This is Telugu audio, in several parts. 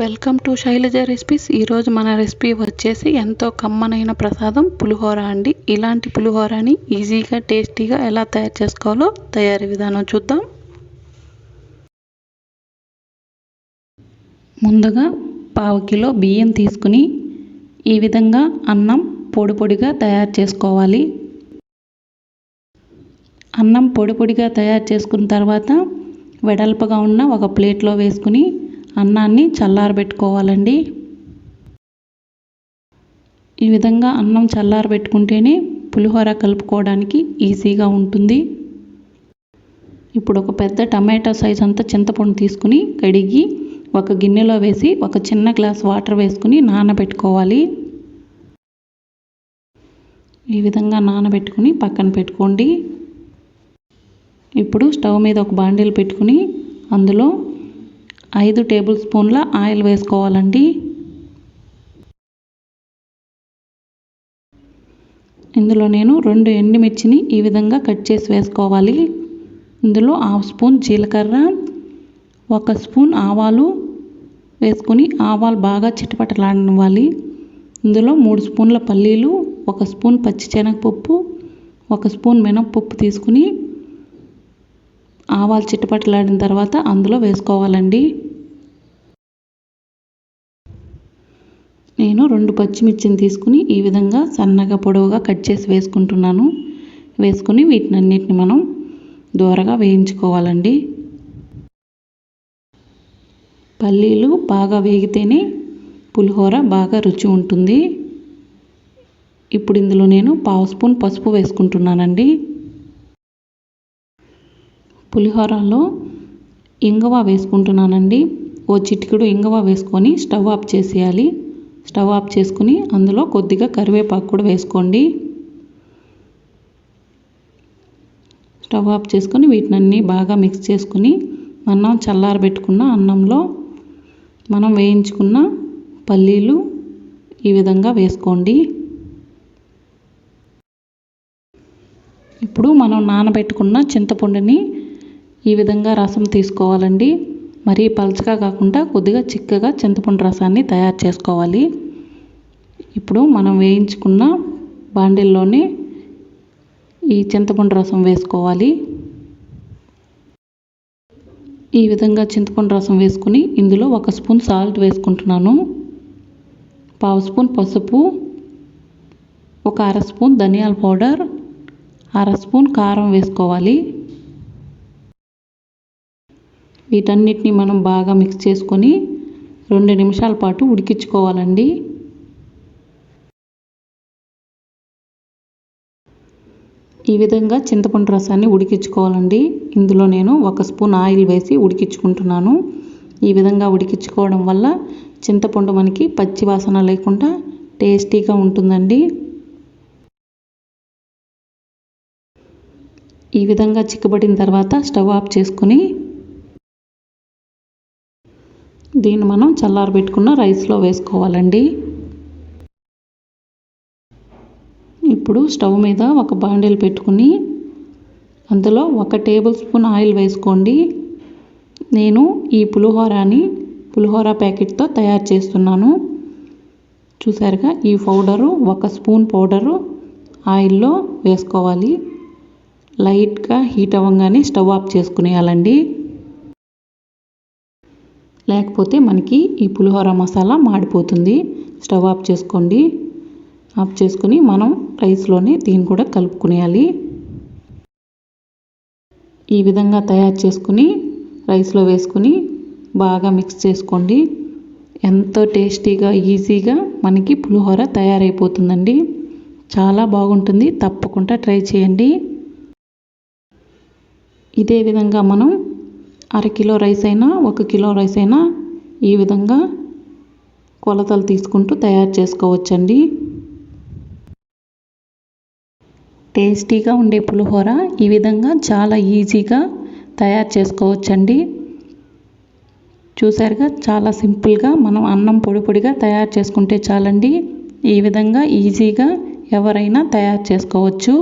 Welcome to Shailaja recipes. ఈరోజు మన రెసిపీ వచ్చేసి ఎంతో కమ్మనైన ప్రసాదం పులిహోర అండి. ఇలాంటి పులిహోరని ఈజీగా టేస్టీగా ఎలా తయారు చేసుకోవాలో తయారీ విధానం చూద్దాం. ముందుగా పావు కిలో బియ్యం తీసుకుని ఈ విధంగా అన్నం పొడి పొడిగా తయారు చేసుకోవాలి. అన్నం పొడి పొడిగా తయారు చేసుకున్న తర్వాత వెడల్పగా ఉన్న ఒక ప్లేట్లో వేసుకుని అన్నాన్ని చల్లారబెట్టుకోవాలండి. ఈ విధంగా అన్నం చల్లారబెట్టుకుంటేనే పులిహోర కలుపుకోవడానికి ఈజీగా ఉంటుంది. ఇప్పుడు ఒక పెద్ద టమాటా సైజ్ అంతా చింతపండు తీసుకుని కడిగి ఒక గిన్నెలో వేసి ఒక చిన్న గ్లాస్ వాటర్ వేసుకుని నానబెట్టుకోవాలి. ఈ విధంగా నానబెట్టుకుని పక్కన పెట్టుకోండి. ఇప్పుడు స్టవ్ మీద ఒక బాండీలు పెట్టుకుని అందులో ఐదు టేబుల్ స్పూన్ల ఆయిల్ వేసుకోవాలండి. ఇందులో నేను రెండు ఎండుమిర్చిని ఈ విధంగా కట్ చేసి వేసుకోవాలి. ఇందులో హాఫ్ స్పూన్ జీలకర్ర ఒక స్పూన్ ఆవాలు వేసుకొని ఆవాలు బాగా చిటపటలాడనివ్వాలి. ఇందులో మూడు స్పూన్ల పల్లీలు ఒక స్పూన్ పచ్చిశనగపప్పు ఒక స్పూన్ మినప్పప్పు తీసుకుని ఆవాలు చిట్టపట్టలాడిన తర్వాత అందులో వేసుకోవాలండి నేను రెండు పచ్చిమిర్చిని తీసుకుని ఈ విధంగా సన్నగా పొడవుగా కట్ చేసి వేసుకుంటున్నాను. వేసుకుని వీటినన్నిటిని మనం దూరగా వేయించుకోవాలండి. పల్లీలు బాగా వేగితేనే పులిహోర బాగా రుచి ఉంటుంది. ఇప్పుడు ఇందులో నేను పావు స్పూన్ పసుపు వేసుకుంటున్నానండి. పులిహోరలో ఇంగువ వేసుకుంటున్నానండి. ఓ చిటికెడు ఇంగవ వేసుకొని స్టవ్ ఆఫ్ చేసేయాలి. స్టవ్ ఆఫ్ చేసుకుని అందులో కొద్దిగా కరివేపాకు కూడా వేసుకోండి. స్టవ్ ఆఫ్ చేసుకొని వీటినన్నీ బాగా మిక్స్ చేసుకుని మనం చల్లారబెట్టుకున్న అన్నంలో మనం వేయించుకున్న పల్లీలు ఈ విధంగా వేసుకోండి. ఇప్పుడు మనం నానబెట్టుకున్న చింతపండుని ఈ విధంగా రసం తీసుకోవాలండి. మరీ పలుచగా కాకుండా కొద్దిగా చిక్కగా చింతపండు రసాన్ని తయారు చేసుకోవాలి. ఇప్పుడు మనం వేయించుకున్న బాండిల్లోనే ఈ చింతపండు రసం వేసుకోవాలి. ఈ విధంగా చింతపండు రసం వేసుకుని ఇందులో ఒక స్పూన్ సాల్ట్ వేసుకుంటున్నాను. పావు స్పూన్ పసుపు ఒక అర స్పూన్ ధనియాల పౌడర్ అర స్పూన్ కారం వేసుకోవాలి. వీటన్నిటిని మనం బాగా మిక్స్ చేసుకొని రెండు నిమిషాల పాటు ఉడికించుకోవాలండి. ఈ విధంగా చింతపండు రసాన్ని ఉడికించుకోవాలండి. ఇందులో నేను ఒక స్పూన్ ఆయిల్ వేసి ఉడికించుకుంటున్నాను. ఈ విధంగా ఉడికించుకోవడం వల్ల చింతపండు మనకి పచ్చి వాసన లేకుండా టేస్టీగా ఉంటుందండి. ఈ విధంగా చిక్కబడిన తర్వాత స్టవ్ ఆఫ్ చేసుకొని దీన్ని మనం చల్లారబెట్టుకున్న రైస్లో వేసుకోవాలండి. ఇప్పుడు స్టవ్ మీద ఒక బాండీలు పెట్టుకుని అందులో ఒక టేబుల్ స్పూన్ ఆయిల్ వేసుకోండి. నేను ఈ పులిహోరాని పులిహోర ప్యాకెట్తో తయారు చేస్తున్నాను. చూసారుగా ఈ పౌడరు ఒక స్పూన్ పౌడరు ఆయిల్లో వేసుకోవాలి. లైట్గా హీట్ అవ్వగానే స్టవ్ ఆఫ్ చేసుకునేయాలండి. లేకపోతే మనకి ఈ పులిహోర మసాలా మాడిపోతుంది. స్టవ్ ఆఫ్ చేసుకోండి. ఆఫ్ చేసుకుని మనం రైస్లోనే దీన్ని కూడా కలుపుకునేయాలి. ఈ విధంగా తయారు చేసుకుని రైస్లో వేసుకుని బాగా మిక్స్ చేసుకోండి. ఎంతో టేస్టీగా ఈజీగా మనకి పులిహోర తయారైపోతుందండి. చాలా బాగుంటుంది. తప్పకుండా ట్రై చేయండి. ఇదే విధంగా మనం అరకిలో రైస్ అయినా ఒక కిలో రైస్ అయినా ఈ విధంగా కొలతలు తీసుకుంటూ తయారు చేసుకోవచ్చండి. టేస్టీగా ఉండే పులిహోర ఈ విధంగా చాలా ఈజీగా తయారు చేసుకోవచ్చండి. చూసారుగా చాలా సింపుల్గా మనం అన్నం పొడి పొడిగా తయారు చేసుకుంటే చాలండి. ఈ విధంగా ఈజీగా ఎవరైనా తయారు చేసుకోవచ్చు.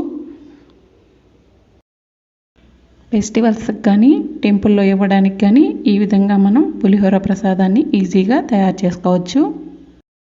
ఫెస్టివల్స్కి కానీ టెంపుల్లో ఇవ్వడానికి కానీ ఈ విధంగా మనం పులిహోర ప్రసాదాన్ని ఈజీగా తయారు చేసుకోవచ్చు.